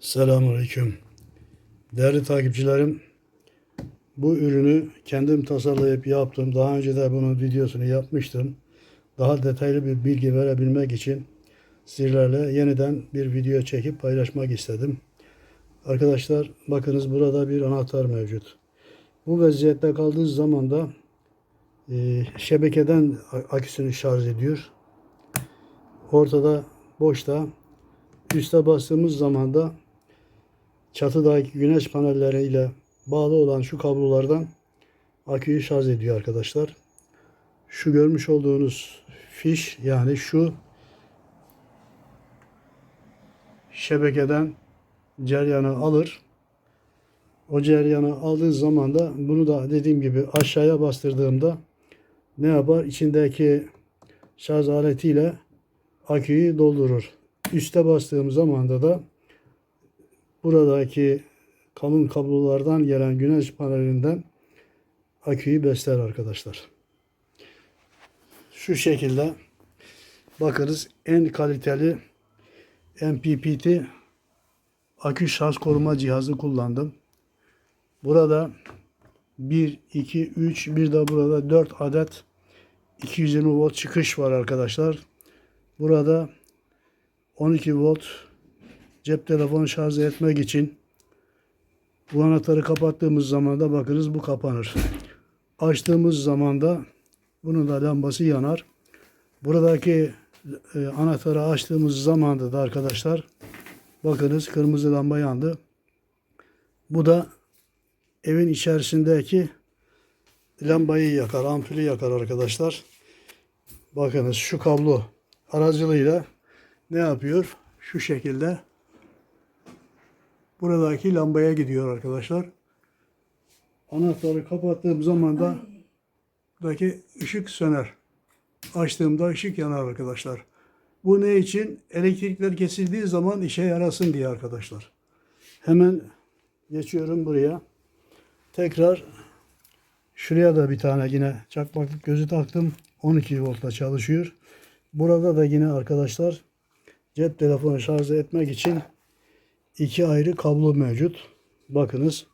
Selamünaleyküm. Değerli takipçilerim, bu ürünü kendim tasarlayıp yaptım. Daha önce de bunun videosunu yapmıştım. Daha detaylı bir bilgi verebilmek için sizlerle yeniden bir video çekip paylaşmak istedim. Arkadaşlar bakınız burada bir anahtar mevcut. Bu vaziyette kaldığı zaman da e, şebekeden aküsünü şarj ediyor. Ortada boşta. Üste bastığımız zaman da çatıdaki güneş panelleriyle bağlı olan şu kablolardan aküyü şarj ediyor arkadaşlar. Şu görmüş olduğunuz fiş yani şu şebekeden ceryanı alır. O ceryanı aldığı zaman da bunu da dediğim gibi aşağıya bastırdığımda ne yapar? İçindeki şarj aletiyle aküyü doldurur. Üste bastığım zaman da buradaki kalın kablolardan gelen güneş panelinden aküyü besler arkadaşlar. Şu şekilde bakınız en kaliteli MPPT akü şarj koruma cihazı kullandım. Burada 1, 2, 3, bir de burada 4 adet 220 volt çıkış var arkadaşlar. Burada 12 volt cep telefonu şarj etmek için bu anahtarı kapattığımız zaman da bakınız bu kapanır. Açtığımız zaman da bunun da lambası yanar. Buradaki e, anahtarı açtığımız zaman da arkadaşlar bakınız kırmızı lamba yandı. Bu da evin içerisindeki lambayı yakar, ampulü yakar arkadaşlar. Bakınız şu kablo aracılığıyla ne yapıyor? Şu şekilde buradaki lambaya gidiyor arkadaşlar. Anahtarı kapattığım zaman da buradaki ışık söner. Açtığımda ışık yanar arkadaşlar. Bu ne için? Elektrikler kesildiği zaman işe yarasın diye arkadaşlar. Hemen geçiyorum buraya. Tekrar şuraya da bir tane yine çakmaklık gözü taktım. 12 voltla çalışıyor. Burada da yine arkadaşlar cep telefonu şarj etmek için iki ayrı kablo mevcut. Bakınız.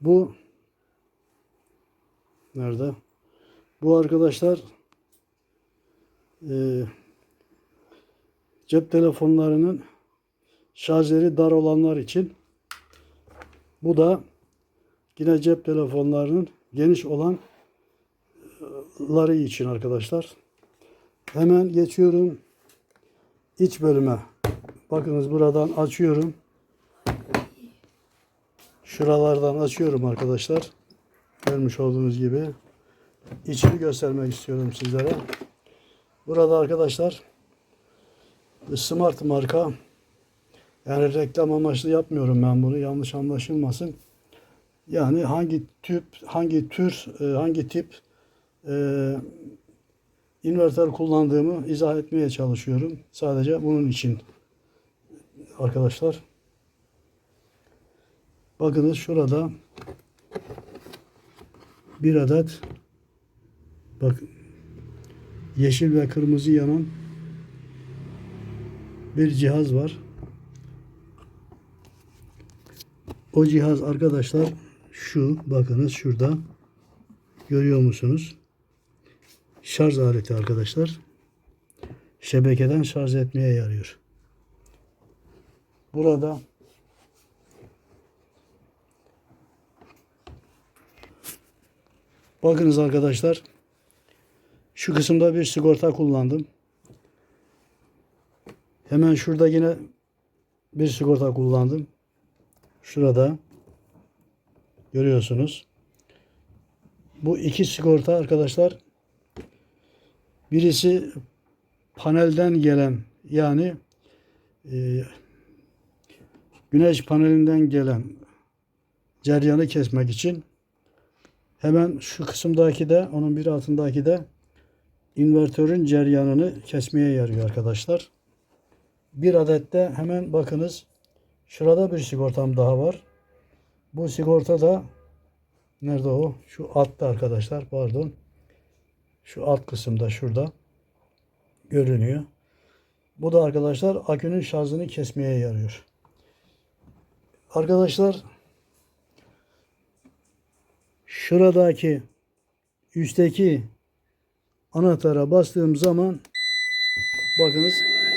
Bu nerede? Bu arkadaşlar e, cep telefonlarının şarjları dar olanlar için bu da yine cep telefonlarının geniş olanları için arkadaşlar. Hemen geçiyorum iç bölüme. Bakınız buradan açıyorum. Şuralardan açıyorum arkadaşlar. Görmüş olduğunuz gibi. İçini göstermek istiyorum sizlere. Burada arkadaşlar Smart marka yani reklam amaçlı yapmıyorum ben bunu. Yanlış anlaşılmasın. Yani hangi tip, hangi tür, e, hangi tip e, inverter kullandığımı izah etmeye çalışıyorum. Sadece bunun için arkadaşlar. Bakınız şurada bir adet bak yeşil ve kırmızı yanan bir cihaz var. O cihaz arkadaşlar şu bakınız şurada görüyor musunuz? Şarj aleti arkadaşlar. Şebekeden şarj etmeye yarıyor. Burada bakınız arkadaşlar şu kısımda bir sigorta kullandım. Hemen şurada yine bir sigorta kullandım. Şurada görüyorsunuz. Bu iki sigorta arkadaşlar birisi panelden gelen yani e, güneş panelinden gelen ceryanı kesmek için hemen şu kısımdaki de onun bir altındaki de invertörün ceryanını kesmeye yarıyor arkadaşlar. Bir adet de hemen bakınız şurada bir sigortam daha var. Bu sigorta da nerede o? Şu altta arkadaşlar pardon. Şu alt kısımda şurada görünüyor. Bu da arkadaşlar akünün şarjını kesmeye yarıyor. Arkadaşlar şuradaki üstteki anahtara bastığım zaman bakınız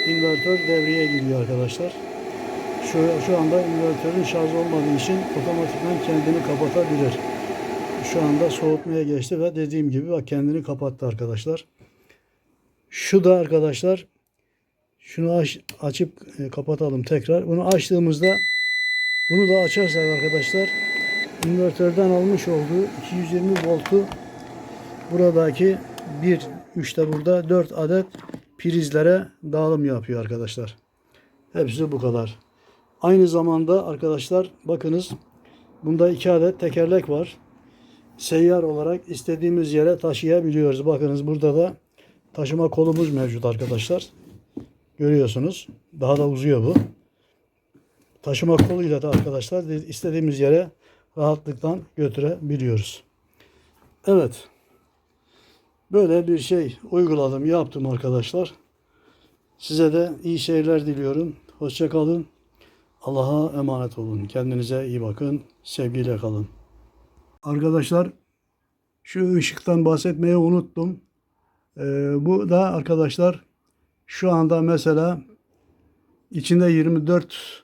invertör devreye giriyor arkadaşlar. Şu, şu anda invertörün şarj olmadığı için otomatikman kendini kapatabilir. Şu anda soğutmaya geçti ve dediğim gibi bak kendini kapattı arkadaşlar. Şu da arkadaşlar şunu aç, açıp e, kapatalım tekrar. Bunu açtığımızda bunu da açarsak arkadaşlar invertörden almış olduğu 220 voltu buradaki 1 3'te burada 4 adet prizlere dağılım yapıyor arkadaşlar. Hepsi bu kadar. Aynı zamanda arkadaşlar bakınız bunda 2 adet tekerlek var. Seyyar olarak istediğimiz yere taşıyabiliyoruz. Bakınız burada da taşıma kolumuz mevcut arkadaşlar. Görüyorsunuz. Daha da uzuyor bu. Taşıma koluyla da arkadaşlar istediğimiz yere rahatlıkla götürebiliyoruz. Evet. Böyle bir şey uyguladım, yaptım arkadaşlar. Size de iyi şeyler diliyorum. Hoşça kalın. Allah'a emanet olun. Kendinize iyi bakın. Sevgiyle kalın. Arkadaşlar şu ışıktan bahsetmeyi unuttum. Ee, bu da arkadaşlar şu anda mesela içinde 24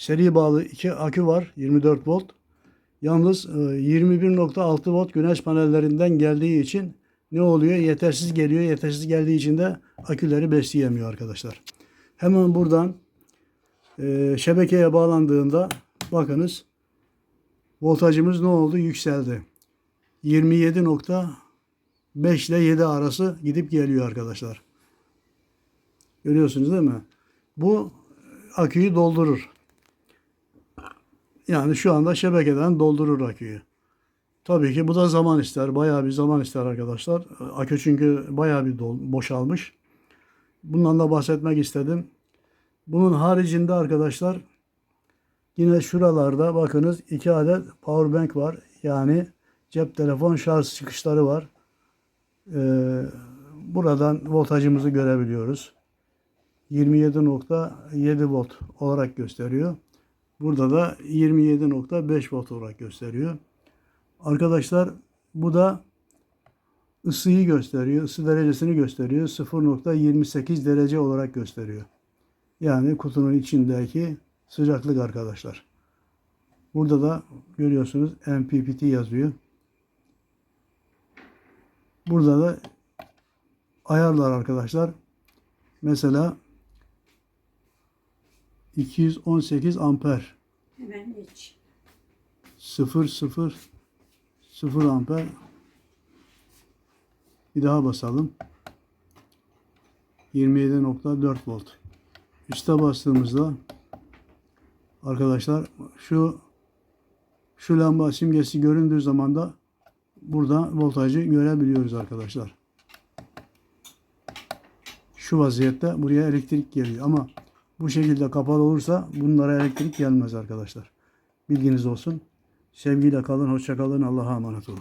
seri bağlı iki akü var. 24 volt. Yalnız e, 21.6 volt güneş panellerinden geldiği için ne oluyor? Yetersiz geliyor. Yetersiz geldiği için de aküleri besleyemiyor arkadaşlar. Hemen buradan e, şebekeye bağlandığında bakınız voltajımız ne oldu? Yükseldi. 27.5 ile 7 arası gidip geliyor arkadaşlar. Görüyorsunuz değil mi? Bu aküyü doldurur. Yani şu anda şebekeden doldurur aküyü. Tabii ki bu da zaman ister. Bayağı bir zaman ister arkadaşlar. Akü çünkü bayağı bir dol, boşalmış. Bundan da bahsetmek istedim. Bunun haricinde arkadaşlar yine şuralarda bakınız iki adet power bank var. Yani cep telefon şarj çıkışları var. Ee, buradan voltajımızı görebiliyoruz. 27.7 volt olarak gösteriyor. Burada da 27.5 volt olarak gösteriyor. Arkadaşlar bu da ısıyı gösteriyor. ısı derecesini gösteriyor. 0.28 derece olarak gösteriyor. Yani kutunun içindeki sıcaklık arkadaşlar. Burada da görüyorsunuz MPPT yazıyor. Burada da ayarlar arkadaşlar. Mesela 218 amper. Hemen geç. 0 0 0 amper. Bir daha basalım. 27.4 volt. Üste bastığımızda arkadaşlar şu şu lamba simgesi göründüğü zaman da burada voltajı görebiliyoruz arkadaşlar. Şu vaziyette buraya elektrik geliyor ama bu şekilde kapalı olursa bunlara elektrik gelmez arkadaşlar bilginiz olsun Sevgiyle kalın, hoşça kalın. Allah'a emanet olun.